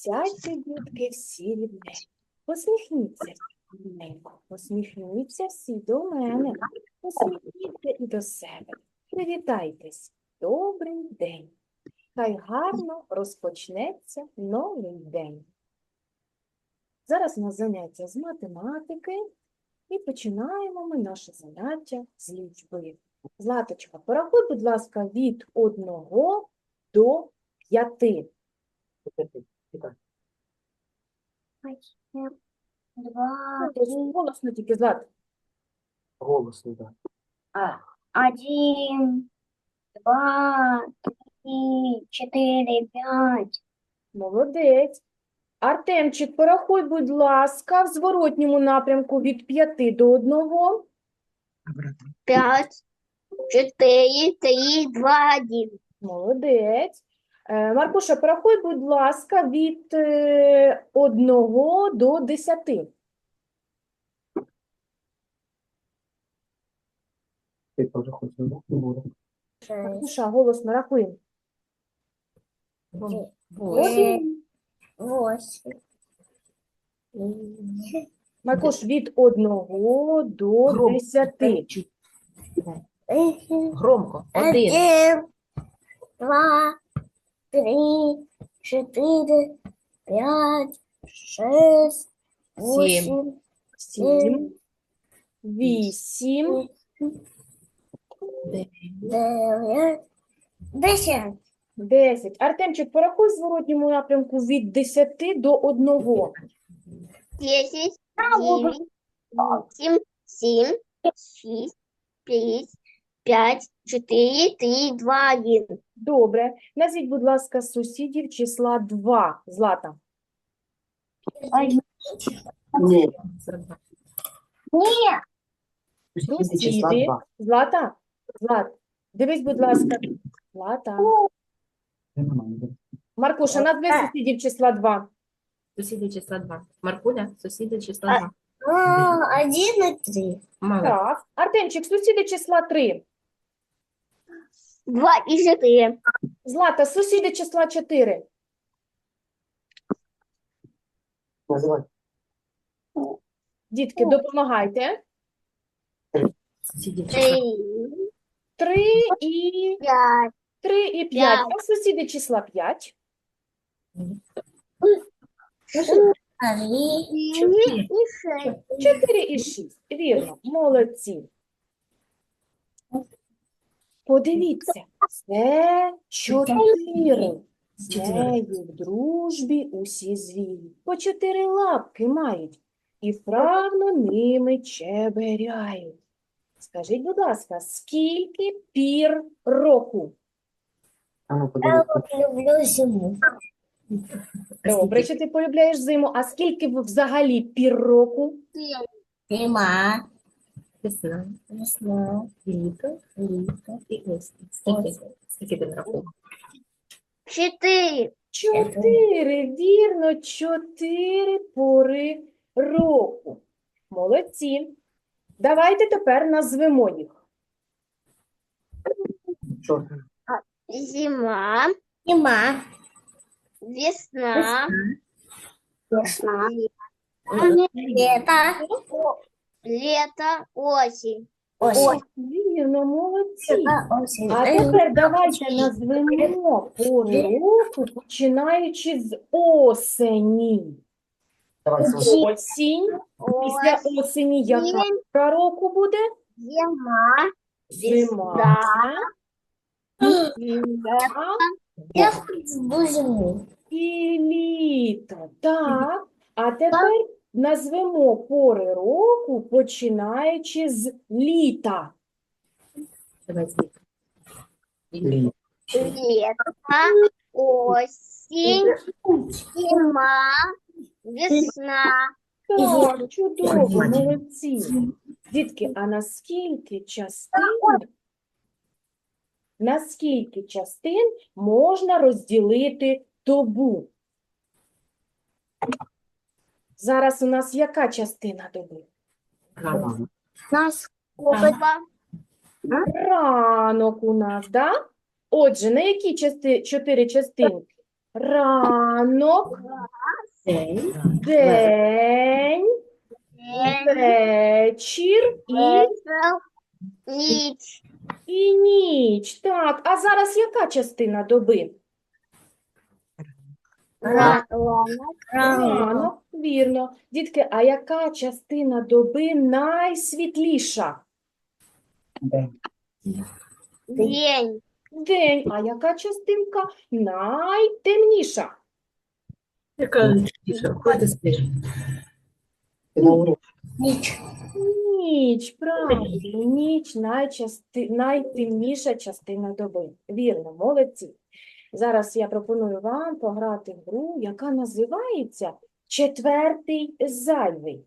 Сядьте, дітки, всі рівненько. Посміхніться рівненько. Посміхніться всі до мене. Посміхніться і до себе. Привітайтесь. Добрий день. Хай гарно розпочнеться новий день. Зараз у заняття з математики. І починаємо ми наше заняття з лічби. Златочка, порахуй, будь ласка, від 1 до 5. Два, Голосно тільки, Злат. Голосно, да. один, два, три, четыре, пять. Молодець. Артемчик, порахуй, будь ласка, в зворотньому напрямку від 5 до 1. Пять, четыре, три, два, один. Молодець. Е, Маркуша, порахуй, будь ласка, від 1 до 10. Ти теж хочеш, да? Маркуша, голосно рахуємо. Один. Восемь. Маркуш, від 1 до Громко. 10. Громко. Один. Один, два, три, четыре, пять, шесть, восемь, 7, 8, девять, десять. 10. Артемчик, порахуй в зворотньому напрямку від 10 до 1. Десять, девять, восемь, семь, шесть, пять, пять, четыре, три, два, один. Добре. Назвіть, будь ласка, сусідів числа 2. Злата. Ні. Нет. Сусіди. Злата? Злат. Дивись, будь ласка. Злата. Маркуша, назви сусідів числа 2. Сусіди числа 2. Маркуля, сусіди числа 2. А, один и три. Молодець. Так. Артемчик, сусіди числа 3. Два и четыре. Злата, сусіди числа 4. Називай. Дітки, допомагайте. Сусіди Три, 3 і пять, 3 і 5. П'ять. А сусіди числа 5. три и шесть. 4 і 6. Вірно, молодці. Подивіться, це 4. З Чотири. нею в дружбі усі звірі. По чотири лапки мають і вправно ними чеберяють. Скажіть, будь ласка, скільки пір року? А ну люблю зиму. Добре, що ти полюбляєш зиму, а скільки взагалі пір року? Зима, Весна, весна, літо, лето, і осінь. Скільки? Скільки ти нарахував? четыре. Чотири, вірно, чотири пори року. Молодці. Давайте тепер назвемо їх. Чорт. Зима, Зима, Весна. весна, Ой, лето, лето, осень. Осень. Вірно, молодці. осень. А тепер давайте назвемо пори року, починаючи з осені. Давай. Осінь. Після осені яка Осень, пора року буде? зима, Зима. Літа Я зиму. і літо. Так. А тепер назвемо пори року, починаючи з літа. Давай звідти. Лі. Лето, осень, зима, весна. Так, чудово, молодці. Дітки, а наскільки частин, наскільки частин можна розділити добу? Зараз у нас яка частина доби? Рано. Нас Ранок у нас, да? Отже, на які части, чотири частинки? Ранок, День. День, вечір і, ніч, і ніч. Так, а зараз яка частина доби? Ранок, Ранок, вірно. Дітки, а яка частина доби найсвітліша? День. день, День. А яка частинка найтемніша? Яка ніч, Ніч, правильно, ніч найчасти... найтемніша частина доби. Вірно, молодці. Зараз я пропоную вам пограти в гру, яка називається Четвертий зайвий.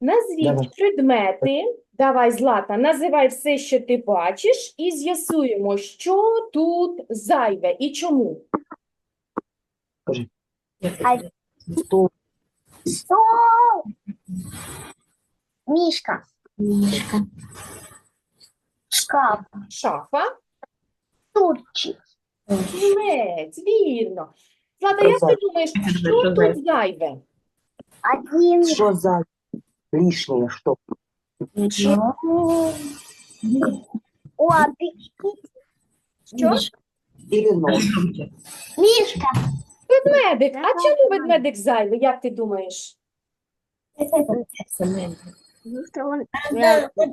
Назвіть Давай. предмети. Давай, Злата, називай все, що ти бачиш, і з'ясуємо, що тут зайве і чому. Стол. стол, мішка, Мішка. шкаф, Шафа, стульчик, стілець, вірно. Злата, як ти думаєш, що тут зайве? один, Що за лишнє, що? опечки, Що? Мішка, Ведмедик. А чому ведмедик зайвий, як ти думаєш?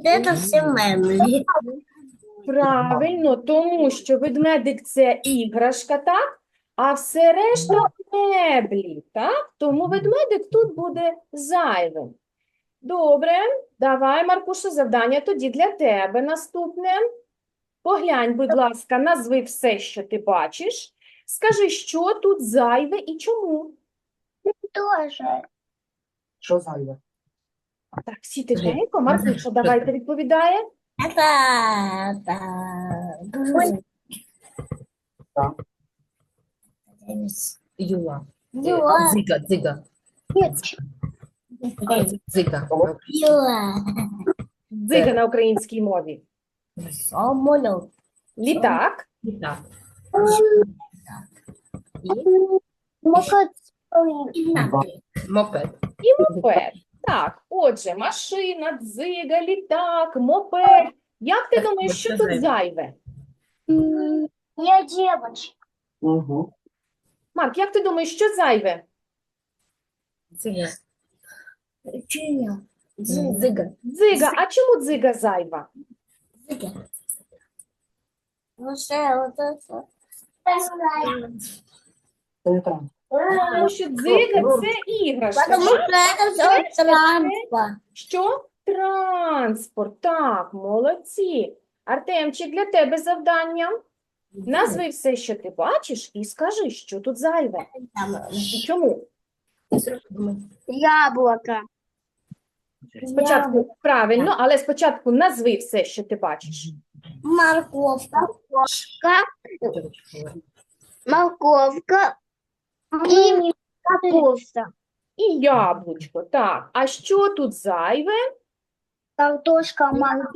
Это все мемли. Правильно, тому що ведмедик це іграшка, так? А все решта меблі, так? Тому ведмедик тут буде зайвим. Добре, давай, Маркуша, завдання тоді для тебе наступне. Поглянь, будь ласка, назви все, що ти бачиш. Скажи, що тут зайве і чому. Тоже. Що зайве? Так, всі тихенько. Маркуша, давайте відповідає. Это, это... Так. Юла. Юла. Дзига, дзига. Дзига. Юла. Дзига на українській мові. Самолет. Літак. І так. І мопед. І мопед. Так, отже, машина, дзига, літак, мопед. Як ти думаєш, що тут зайве. зайве? Я девочка. Угу. Марк, як ти думаєш, що зайве? Дзига. Дзига. Дзига. А чому дзига зайва? Ну что, вот это. Це так. Тому що дзига це іграшка. Так? что это все транспорт. Що? Транспорт. Так, молодці. Артемчик, для тебе завдання. Назви все, що ти бачиш, і скажи, що тут зайве. Чому? Яблоко. Спочатку правильно, але спочатку назви все, що ти бачиш. Морковка. Морковка. И капуста. І яблучко. Так, а що тут зайве? Картошка, морковка.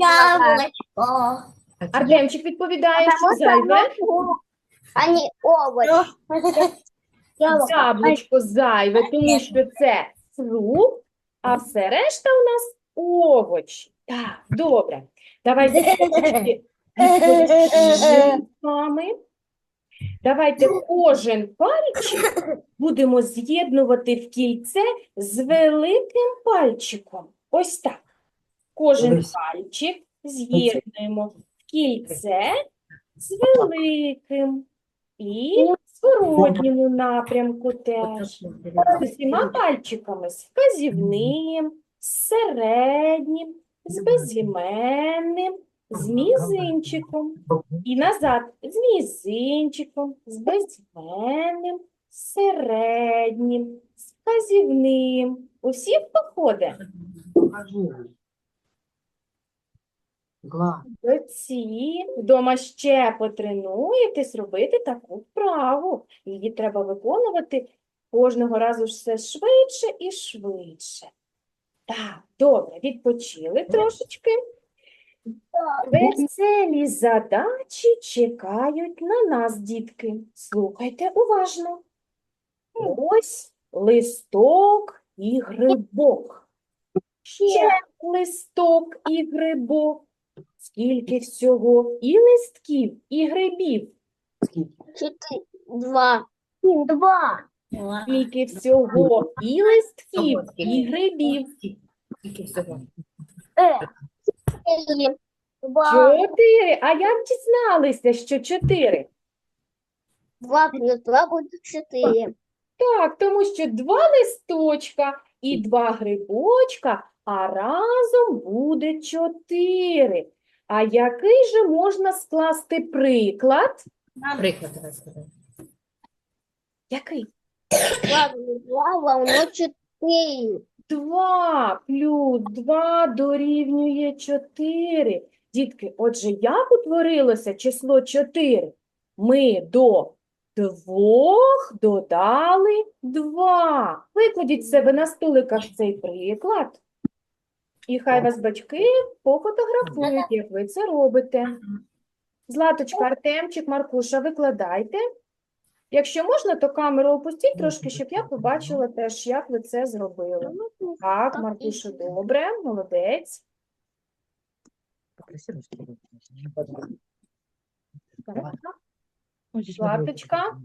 Артемчик відповідає, що зайве. А не овощ. Яблучко зайве, тому що це фрукт, а все решта у нас овочі. Так, добре. Давайте з вами. Давайте кожен пальчик будемо з'єднувати в кільце з великим пальчиком. Ось так. Кожен пальчик з'єднуємо в кільце з великим і в зворотньому напрямку теж. З усіма пальчиками з вказівним, з середнім, з безіменним, з мізинчиком. І назад з мізинчиком, з безіменним, з середнім, з вказівним. Усі походи. Гла. Вдома ще потренуєтесь робити таку вправу. Її треба виконувати кожного разу все швидше і швидше. Так, добре, відпочили трошечки. Веселі задачі чекають на нас, дітки. Слухайте уважно. Ось листок і грибок. Ще листок і грибок. Скільки всього і листків, і грибів. Скільки? Два. Два. Скільки всього і листків, і грибів. Скільки всього? Э. Чотири. Чотири. А як дізналися, що чотири? Два плюс два буде чотири. Так, тому що два листочка і два грибочка, а разом буде чотири. А який же можна скласти приклад? Приклад. Який? Два плюс два, воно чотири. 2 плюс 2 дорівнює 4. Дітки, отже, як утворилося число 4? Ми до двох додали 2. Викладіть себе на столиках цей приклад. І хай вас батьки пофотографують, як ви це робите. Златочка, Артемчик, Маркуша, викладайте. Якщо можна, то камеру опустіть трошки, щоб я побачила теж, як ви це зробили. Так, Маркуша, добре, молодець. Так, Ну, Златочка?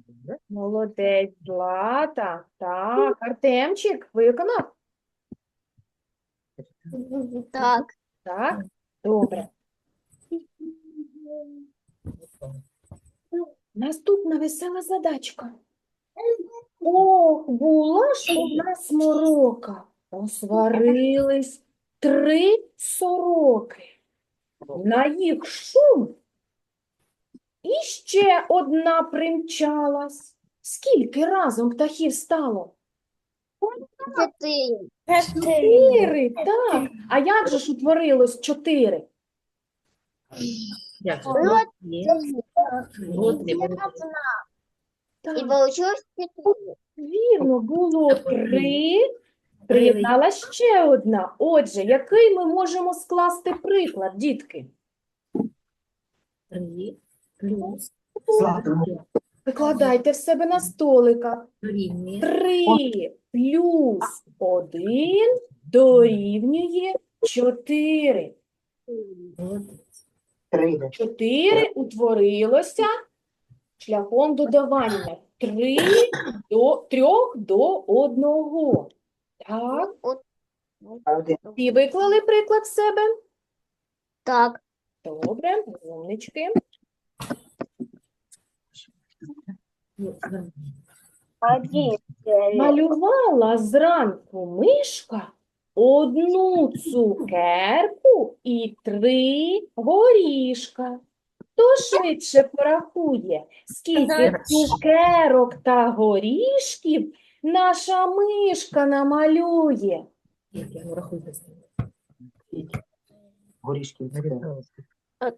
Молодець, Злата. Так, Артемчик, виконав? Так. Так, добре. Наступна весела задачка. Ох, була ж одна сморока. Посварились три сороки. На їх шум. І ще одна примчалась. Скільки разом птахів стало? Четыре. Чотири, так. А як же ж утворилось чотири? Як Так, получилось вірно, було три, приєдналась ще одна. Отже, який ми можемо скласти приклад, дітки? Три плюс Викладайте в себе на столиках. Три плюс один дорівнює чотири. Три. Чотири утворилося шляхом додавання. Три до трьох до одного. Так, один. і виклали приклад в себе. Так. Добре, умнички. Один. Малювала зранку мишка одну цукерку і три горішка. Хто швидше порахує, скільки цукерок та горішків наша мишка намалює? Скільки? Ну.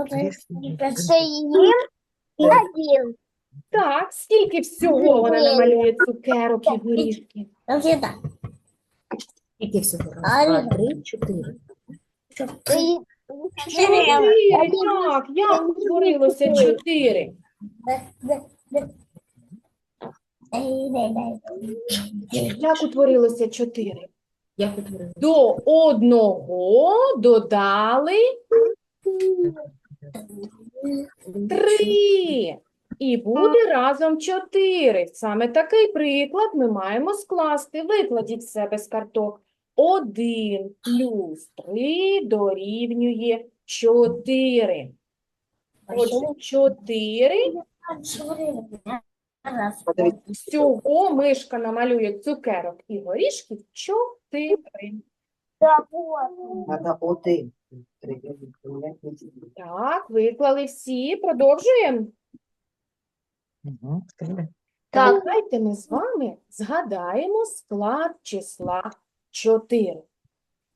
Горішки. Семь и один. Так, скільки всього вона намалює цукерок і горішків? Скільки всього? Раз, два, три, чотири. Чотири, так, як утворилося чотири? Як утворилося чотири? Як утворили? До одного додали три. І буде разом чотири. Саме такий приклад ми маємо скласти. Викладіть себе з карток. Один плюс три дорівнює чотири. Отже, чотири. Всього мишка намалює цукерок і горішків чотири. Надо один. Так, виклали всі. Продовжуємо. Так. Давайте ми з вами згадаємо склад числа 4.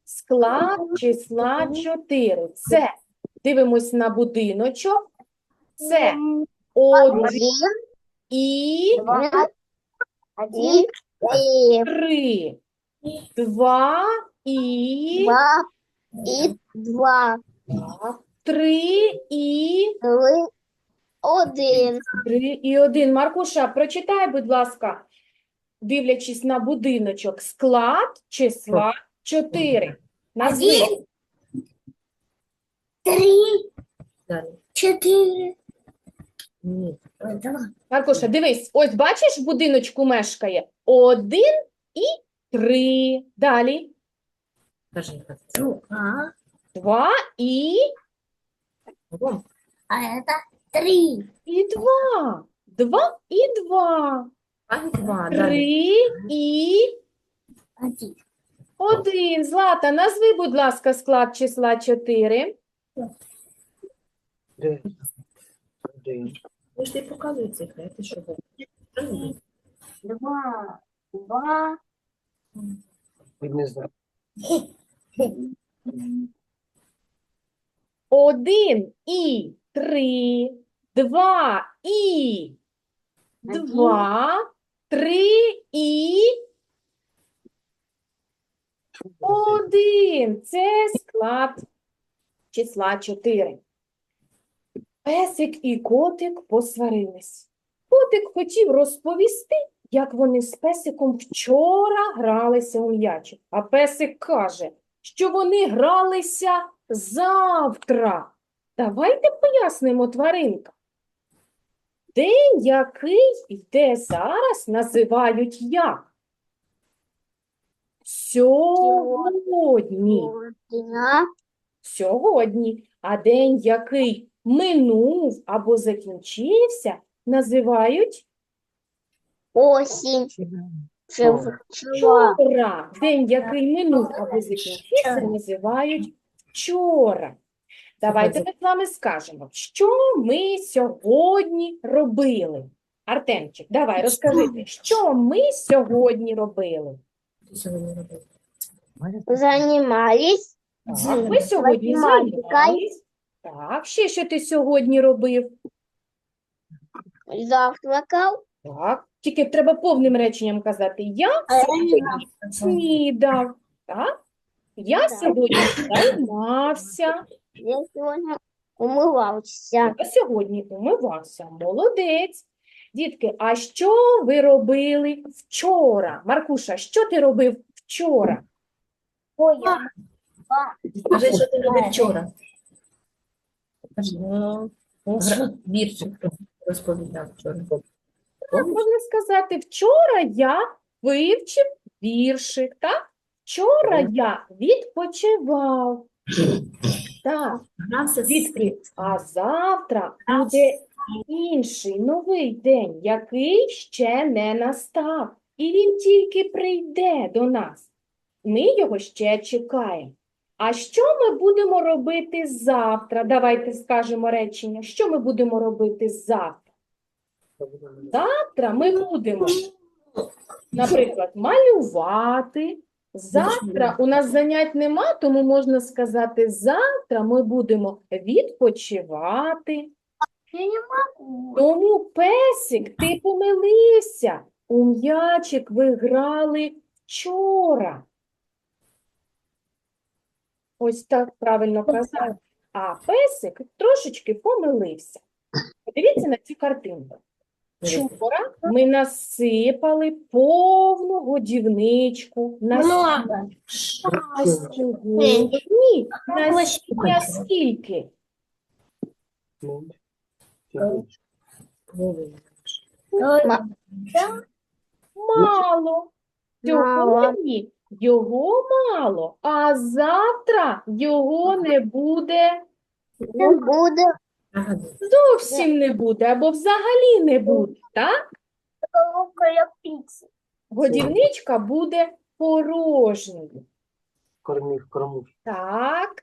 Склад числа 4. Це, дивимось на будиночок, це 1 Один. і Два. Один. И 3. 2 і два. И два. 3 і Три. Один. 3 і 1. Маркуша, прочитай, будь ласка. Дивлячись на будиночок, склад числа 4? Назви. Один, три, Далі. четыре, Ні. два, Маркуша, дивись, ось бачиш, в будиночку мешкає один і три. Далі Кажи, два, два і, а это три. і два. Два і два. Два. Далі. Три і Один. один. Злата, назви, будь ласка, склад числа 4. Три. Один. Ви ж ти показує цифри, ти що говориш? Що? Два, два. Один і три. Два і два. Три і один. Це склад числа 4. Песик і котик посварились. Котик хотів розповісти, як вони з песиком вчора гралися у м'ячик. А песик каже, що вони гралися завтра. Давайте пояснимо тваринка. День, який йде зараз, називають як? Сьогодні. Сьогодні. А день, який минув або закінчився, називають вчера, вчора. День, який минув або закінчився, називають вчора. Давайте ми з вами скажемо, що ми сьогодні робили. Артемчик, давай розкажи, що ми сьогодні робили. Сьогодні Так, ми сьогодні займались. Так, ще що ти сьогодні робив? завтракал, Так, тільки треба повним реченням казати. Я сьогодні снідав. Так? Я сьогодні займався. Я сегодня умывался. Я сьогодні умивався. Молодець. Дітки, а що ви робили вчора? Маркуша, що ти робив вчора? Ой, Скажи, що ти робив вчора. Ну, гра- віршик розповідав вчора. Так, можна сказати, вчора я вивчив віршик, так? Вчора я відпочивав. Так, дітки, а завтра буде інший новий день, який ще не настав. І він тільки прийде до нас. Ми його ще чекаємо. А що ми будемо робити завтра? Давайте скажемо речення. Що ми будемо робити завтра? Завтра ми будемо, наприклад, малювати. Завтра у нас занять нема, тому можна сказати, завтра ми будемо відпочивати. я не могу. Тому, песик, ти помилився. У м'ячик ви грали вчора. Ось так правильно казав. А песик трошечки помилився. Подивіться на цю картинку. Вчора ми насипали повну годівничку на Много. а сьогодні. Насіння скільки? Мало. Мало. Сьогодні його мало, а завтра його не буде, Не буду. Зовсім не буде, або взагалі не буде, так? Годівничка буде порожньою. Кормів, кормуш. Так.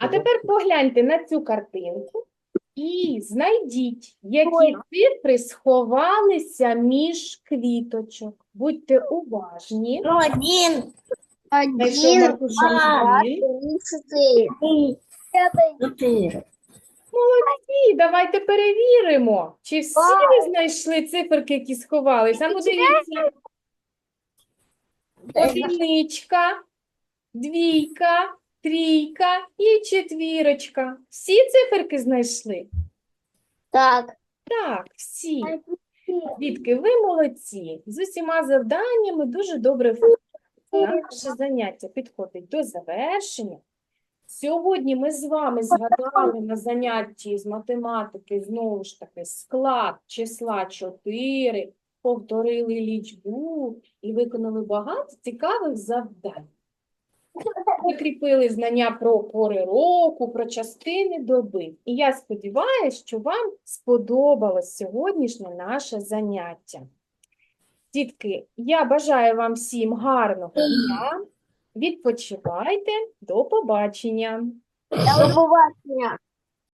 А тепер погляньте на цю картинку і знайдіть, які цифри сховалися між квіточок. Будьте уважні. Один. Один, два, три, четыре. Чотири. Молодці, давайте перевіримо, чи всі ви знайшли циферки, які сховалися. А ну дивіться. Одиничка, двійка, трійка і четвірочка. Всі циферки знайшли? Так. Так, всі. Дітки, ви молодці. З усіма завданнями дуже добре впоралися. Наше заняття підходить до завершення. Сьогодні ми з вами згадали на занятті з математики знову ж таки склад числа 4, повторили лічбу і виконали багато цікавих завдань. Закріпили знання про пори року, про частини доби. І я сподіваюся, що вам сподобалось сьогоднішнє наше заняття. Дітки, я бажаю вам всім гарного дня. Відпочивайте. До побачення. До побачення.